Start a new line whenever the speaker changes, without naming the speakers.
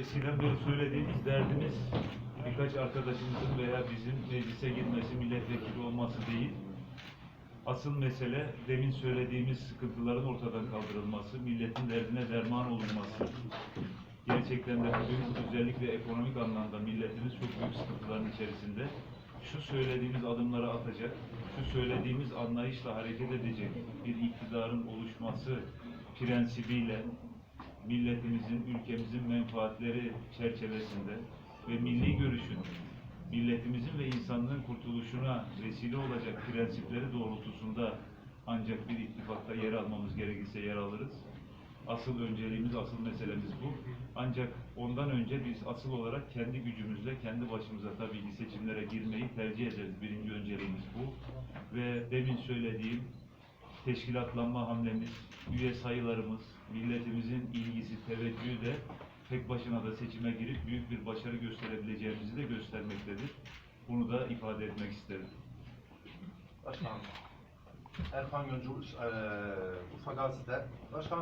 eskiden beri söylediğimiz derdimiz birkaç arkadaşımızın veya bizim meclise girmesi, milletvekili olması değil. Asıl mesele demin söylediğimiz sıkıntıların ortadan kaldırılması, milletin derdine derman olunması. Gerçekten de bugün özellikle ekonomik anlamda milletimiz çok büyük sıkıntıların içerisinde. Şu söylediğimiz adımları atacak, şu söylediğimiz anlayışla hareket edecek bir iktidarın oluşması prensibiyle milletimizin, ülkemizin menfaatleri çerçevesinde ve milli görüşün milletimizin ve insanlığın kurtuluşuna vesile olacak prensipleri doğrultusunda ancak bir ittifakta yer almamız gerekirse yer alırız. Asıl önceliğimiz, asıl meselemiz bu. Ancak ondan önce biz asıl olarak kendi gücümüzle, kendi başımıza tabii ki seçimlere girmeyi tercih ederiz. Birinci önceliğimiz bu. Ve demin söylediğim teşkilatlanma hamlemiz, üye sayılarımız, milletimizin ilgisi, teveccühü de tek başına da seçime girip büyük bir başarı gösterebileceğimizi de göstermektedir. Bunu da ifade etmek isterim.
Başkanım. Erkan Göncü, eee Urfa Gazi'de. Başkanım.